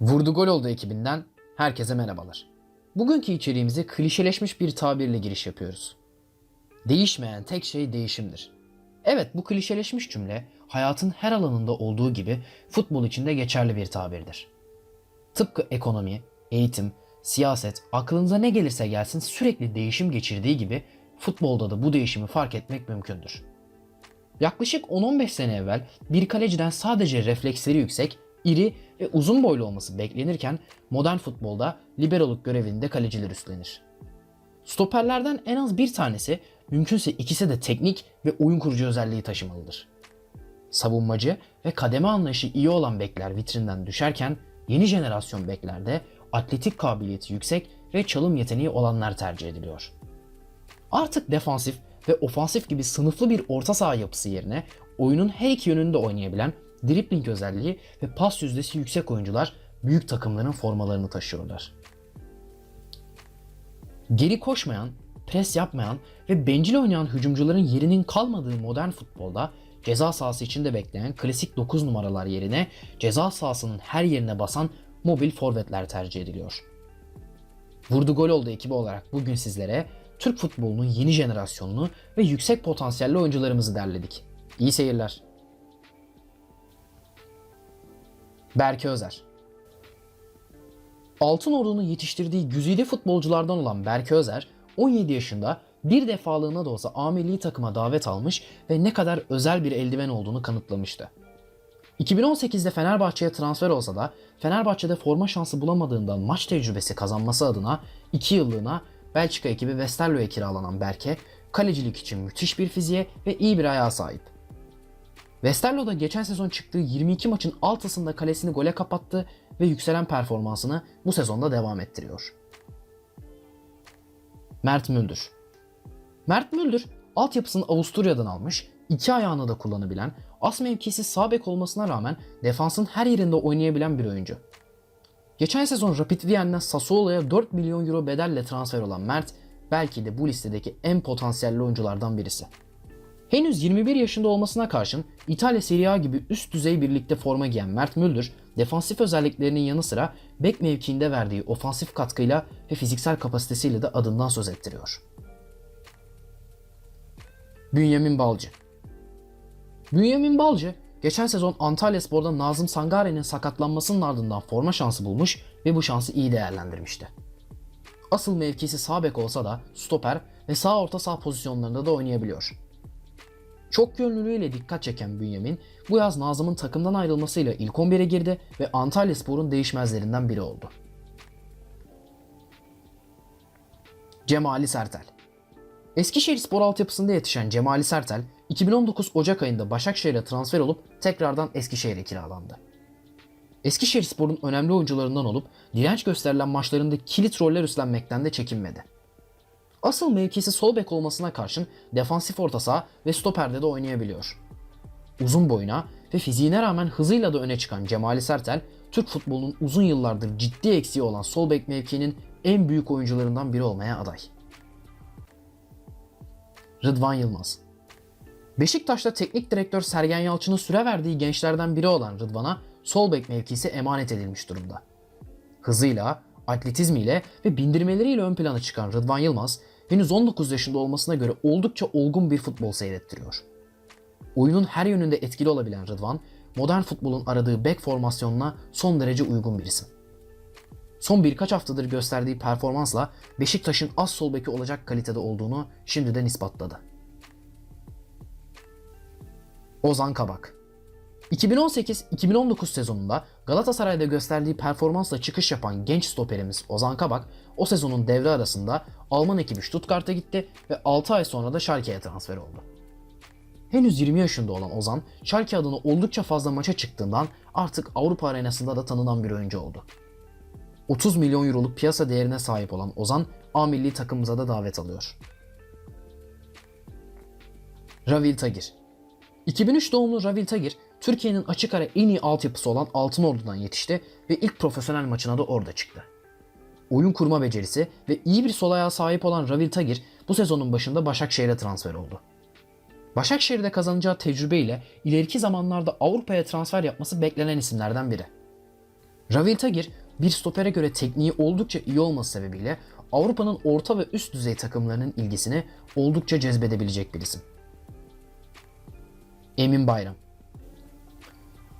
Vurdu gol oldu ekibinden herkese merhabalar. Bugünkü içeriğimize klişeleşmiş bir tabirle giriş yapıyoruz. Değişmeyen tek şey değişimdir. Evet bu klişeleşmiş cümle hayatın her alanında olduğu gibi futbol için de geçerli bir tabirdir. Tıpkı ekonomi, eğitim, siyaset, aklınıza ne gelirse gelsin sürekli değişim geçirdiği gibi futbolda da bu değişimi fark etmek mümkündür. Yaklaşık 10-15 sene evvel bir kaleciden sadece refleksleri yüksek, iri ve uzun boylu olması beklenirken modern futbolda liberoluk görevini de kaleciler üstlenir. Stoperlerden en az bir tanesi, mümkünse ikisi de teknik ve oyun kurucu özelliği taşımalıdır. Savunmacı ve kademe anlayışı iyi olan bekler vitrinden düşerken yeni jenerasyon beklerde atletik kabiliyeti yüksek ve çalım yeteneği olanlar tercih ediliyor. Artık defansif ve ofansif gibi sınıflı bir orta saha yapısı yerine oyunun her iki yönünde oynayabilen dribbling özelliği ve pas yüzdesi yüksek oyuncular büyük takımların formalarını taşıyorlar. Geri koşmayan, pres yapmayan ve bencil oynayan hücumcuların yerinin kalmadığı modern futbolda ceza sahası içinde bekleyen klasik 9 numaralar yerine ceza sahasının her yerine basan mobil forvetler tercih ediliyor. Vurdu gol oldu ekibi olarak bugün sizlere Türk futbolunun yeni jenerasyonunu ve yüksek potansiyelli oyuncularımızı derledik. İyi seyirler. Berke Özer Altın Ordu'nun yetiştirdiği güzide futbolculardan olan Berke Özer, 17 yaşında bir defalığına da olsa A takıma davet almış ve ne kadar özel bir eldiven olduğunu kanıtlamıştı. 2018'de Fenerbahçe'ye transfer olsa da Fenerbahçe'de forma şansı bulamadığından maç tecrübesi kazanması adına 2 yıllığına Belçika ekibi Westerlo'ya kiralanan Berke, kalecilik için müthiş bir fiziğe ve iyi bir ayağa sahip. Westerlo'da geçen sezon çıktığı 22 maçın altısında kalesini gole kapattı ve yükselen performansını bu sezonda devam ettiriyor. Mert Müldür Mert Müldür altyapısını Avusturya'dan almış, iki ayağını da kullanabilen, as mevkisi sağ bek olmasına rağmen defansın her yerinde oynayabilen bir oyuncu. Geçen sezon Rapid Vienna Sassuolo'ya 4 milyon euro bedelle transfer olan Mert, belki de bu listedeki en potansiyelli oyunculardan birisi. Henüz 21 yaşında olmasına karşın İtalya Serie A gibi üst düzey bir ligde forma giyen Mert Müldür, defansif özelliklerinin yanı sıra bek mevkiinde verdiği ofansif katkıyla ve fiziksel kapasitesiyle de adından söz ettiriyor. Bünyamin Balcı Bünyamin Balcı, geçen sezon Antalya Spor'da Nazım Sangare'nin sakatlanmasının ardından forma şansı bulmuş ve bu şansı iyi değerlendirmişti. Asıl mevkisi sağ bek olsa da stoper ve sağ orta saha pozisyonlarında da oynayabiliyor. Çok yönlülüğüyle dikkat çeken Bünyamin bu yaz Nazım'ın takımdan ayrılmasıyla ilk 11'e girdi ve Antalya Spor'un değişmezlerinden biri oldu. Cemali Sertel Eskişehir spor altyapısında yetişen Cemali Sertel, 2019 Ocak ayında Başakşehir'e transfer olup tekrardan Eskişehir'e kiralandı. Eskişehir Spor'un önemli oyuncularından olup direnç gösterilen maçlarında kilit roller üstlenmekten de çekinmedi. Asıl mevkisi sol bek olmasına karşın defansif orta saha ve stoperde de oynayabiliyor. Uzun boyuna ve fiziğine rağmen hızıyla da öne çıkan Cemali Sertel, Türk futbolunun uzun yıllardır ciddi eksiği olan sol bek mevkinin en büyük oyuncularından biri olmaya aday. Rıdvan Yılmaz Beşiktaş'ta teknik direktör Sergen Yalçın'ın süre verdiği gençlerden biri olan Rıdvan'a sol bek mevkisi emanet edilmiş durumda. Hızıyla, atletizmiyle ve bindirmeleriyle ön plana çıkan Rıdvan Yılmaz, henüz 19 yaşında olmasına göre oldukça olgun bir futbol seyrettiriyor. Oyunun her yönünde etkili olabilen Rıdvan, modern futbolun aradığı bek formasyonuna son derece uygun bir isim. Son birkaç haftadır gösterdiği performansla Beşiktaş'ın az sol beki olacak kalitede olduğunu şimdiden ispatladı. Ozan Kabak 2018-2019 sezonunda Galatasaray'da gösterdiği performansla çıkış yapan genç stoperimiz Ozan Kabak o sezonun devre arasında Alman ekibi Stuttgart'a gitti ve 6 ay sonra da Schalke'ye transfer oldu. Henüz 20 yaşında olan Ozan, Schalke adına oldukça fazla maça çıktığından artık Avrupa arenasında da tanınan bir oyuncu oldu. 30 milyon euroluk piyasa değerine sahip olan Ozan, A milli takımımıza da davet alıyor. Ravil Tagir 2003 doğumlu Ravil Tagir, Türkiye'nin açık ara en iyi altyapısı olan Altınordu'dan yetişti ve ilk profesyonel maçına da orada çıktı. Oyun kurma becerisi ve iyi bir sol ayağa sahip olan Ravil Tagir bu sezonun başında Başakşehir'e transfer oldu. Başakşehir'de kazanacağı tecrübeyle ileriki zamanlarda Avrupa'ya transfer yapması beklenen isimlerden biri. Ravil Tagir bir stopere göre tekniği oldukça iyi olması sebebiyle Avrupa'nın orta ve üst düzey takımlarının ilgisini oldukça cezbedebilecek bir isim. Emin Bayram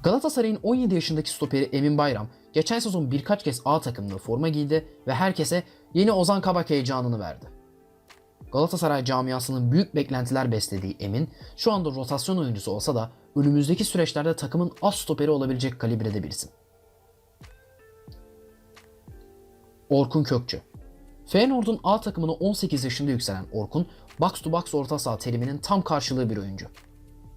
Galatasaray'ın 17 yaşındaki stoperi Emin Bayram geçen sezon birkaç kez A takımında forma giydi ve herkese yeni Ozan Kabak heyecanını verdi. Galatasaray camiasının büyük beklentiler beslediği Emin, şu anda rotasyon oyuncusu olsa da önümüzdeki süreçlerde takımın az stoperi olabilecek kalibrede bir isim. Orkun Kökçü Feyenoord'un A takımına 18 yaşında yükselen Orkun, box to box orta saha teriminin tam karşılığı bir oyuncu.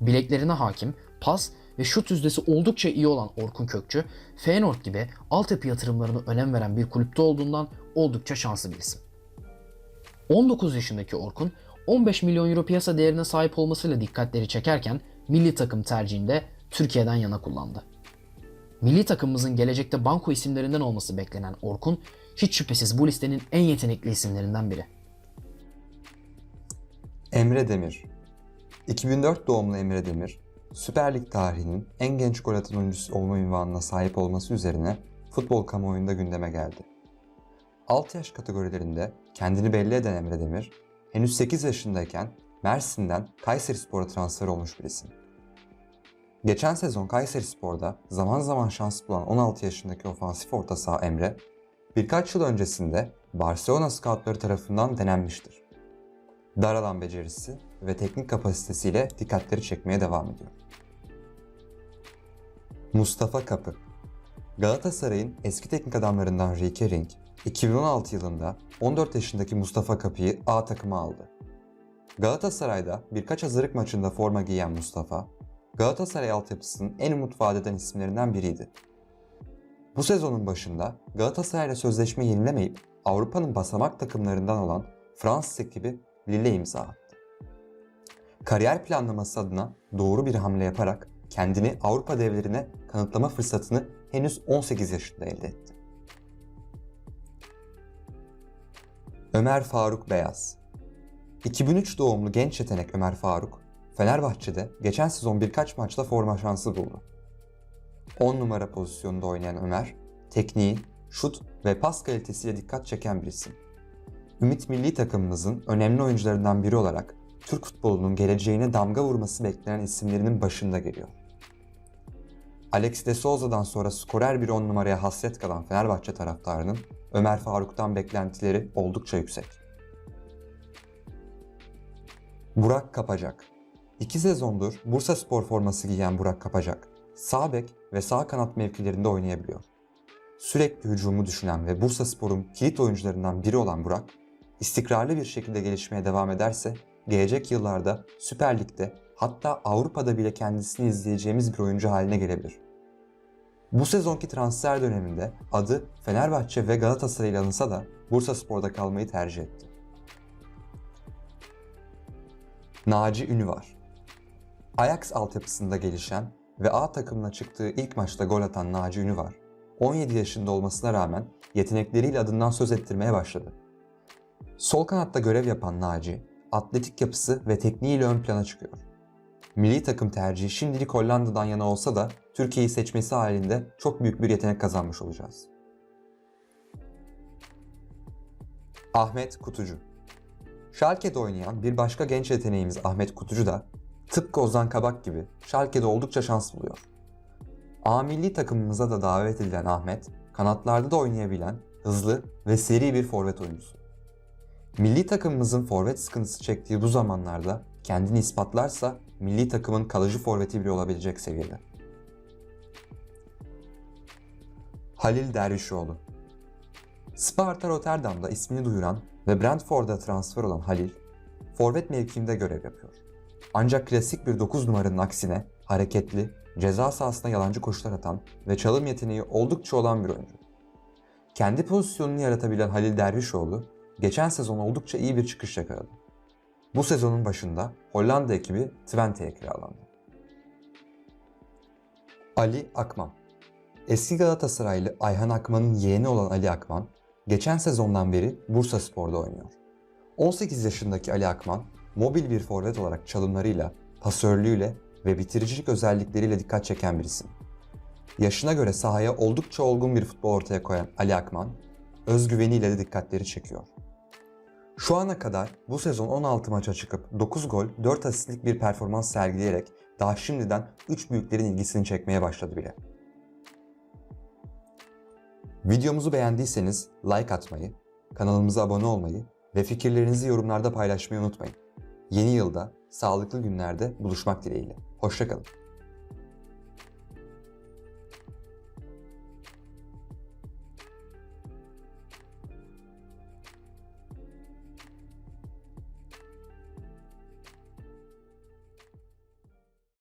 Bileklerine hakim, pas ve şut yüzdesi oldukça iyi olan Orkun Kökçü, Feyenoord gibi altyapı yatırımlarına önem veren bir kulüpte olduğundan oldukça şanslı bir isim. 19 yaşındaki Orkun, 15 milyon euro piyasa değerine sahip olmasıyla dikkatleri çekerken milli takım tercihinde Türkiye'den yana kullandı. Milli takımımızın gelecekte banko isimlerinden olması beklenen Orkun, hiç şüphesiz bu listenin en yetenekli isimlerinden biri. Emre Demir 2004 doğumlu Emre Demir, Süper Lig tarihinin en genç gol atan oyuncusu olma ünvanına sahip olması üzerine futbol kamuoyunda gündeme geldi. 6 yaş kategorilerinde kendini belli eden Emre Demir, henüz 8 yaşındayken Mersin'den Kayserispor'a transfer olmuş bir isim. Geçen sezon Kayserispor'da zaman zaman şans bulan 16 yaşındaki ofansif orta saha Emre, birkaç yıl öncesinde Barcelona scoutları tarafından denenmiştir. Dar alan becerisi ve teknik kapasitesiyle dikkatleri çekmeye devam ediyor. Mustafa Kapı Galatasaray'ın eski teknik adamlarından Rieke Ring, 2016 yılında 14 yaşındaki Mustafa Kapı'yı A takıma aldı. Galatasaray'da birkaç hazırlık maçında forma giyen Mustafa, Galatasaray altyapısının en umut vadeden isimlerinden biriydi. Bu sezonun başında Galatasaray'la sözleşme yenilemeyip Avrupa'nın basamak takımlarından olan Fransız ekibi Lille imza attı. Kariyer planlaması adına doğru bir hamle yaparak kendini Avrupa devlerine kanıtlama fırsatını henüz 18 yaşında elde etti. Ömer Faruk Beyaz 2003 doğumlu genç yetenek Ömer Faruk, Fenerbahçe'de geçen sezon birkaç maçta forma şansı buldu. 10 numara pozisyonunda oynayan Ömer, tekniği, şut ve pas kalitesiyle dikkat çeken bir isim. Ümit milli takımımızın önemli oyuncularından biri olarak Türk futbolunun geleceğine damga vurması beklenen isimlerinin başında geliyor. Alex de Souza'dan sonra skorer bir 10 numaraya hasret kalan Fenerbahçe taraftarının Ömer Faruk'tan beklentileri oldukça yüksek. Burak Kapacak İki sezondur Bursa Spor forması giyen Burak Kapacak, sağ bek ve sağ kanat mevkilerinde oynayabiliyor. Sürekli hücumu düşünen ve Bursa Spor'un kilit oyuncularından biri olan Burak, istikrarlı bir şekilde gelişmeye devam ederse gelecek yıllarda Süper Lig'de hatta Avrupa'da bile kendisini izleyeceğimiz bir oyuncu haline gelebilir. Bu sezonki transfer döneminde adı Fenerbahçe ve Galatasaray ile anılsa da Bursa Spor'da kalmayı tercih etti. Naci Ünüvar Ajax altyapısında gelişen ve A takımına çıktığı ilk maçta gol atan Naci Ünüvar, 17 yaşında olmasına rağmen yetenekleriyle adından söz ettirmeye başladı. Sol kanatta görev yapan Naci, atletik yapısı ve tekniğiyle ön plana çıkıyor. Milli takım tercihi şimdilik Hollanda'dan yana olsa da Türkiye'yi seçmesi halinde çok büyük bir yetenek kazanmış olacağız. Ahmet Kutucu Schalke'de oynayan bir başka genç yeteneğimiz Ahmet Kutucu da tıpkı Ozan Kabak gibi Schalke'de oldukça şans buluyor. A milli takımımıza da davet edilen Ahmet, kanatlarda da oynayabilen hızlı ve seri bir forvet oyuncusu. Milli takımımızın forvet sıkıntısı çektiği bu zamanlarda kendini ispatlarsa milli takımın kalıcı forveti bile olabilecek seviyede. Halil Dervişoğlu Sparta Rotterdam'da ismini duyuran ve Brentford'a transfer olan Halil, forvet mevkiinde görev yapıyor. Ancak klasik bir 9 numaranın aksine hareketli, ceza sahasına yalancı koşular atan ve çalım yeteneği oldukça olan bir oyuncu. Kendi pozisyonunu yaratabilen Halil Dervişoğlu, geçen sezon oldukça iyi bir çıkış yakaladı. Bu sezonun başında Hollanda ekibi Twente'ye kiralandı. Ali Akman Eski Galatasaraylı Ayhan Akman'ın yeğeni olan Ali Akman, geçen sezondan beri Bursa Spor'da oynuyor. 18 yaşındaki Ali Akman, mobil bir forvet olarak çalımlarıyla, pasörlüğüyle ve bitiricilik özellikleriyle dikkat çeken bir isim. Yaşına göre sahaya oldukça olgun bir futbol ortaya koyan Ali Akman, özgüveniyle de dikkatleri çekiyor. Şu ana kadar bu sezon 16 maça çıkıp 9 gol, 4 asistlik bir performans sergileyerek daha şimdiden 3 büyüklerin ilgisini çekmeye başladı bile. Videomuzu beğendiyseniz like atmayı, kanalımıza abone olmayı ve fikirlerinizi yorumlarda paylaşmayı unutmayın. Yeni yılda, sağlıklı günlerde buluşmak dileğiyle. Hoşçakalın.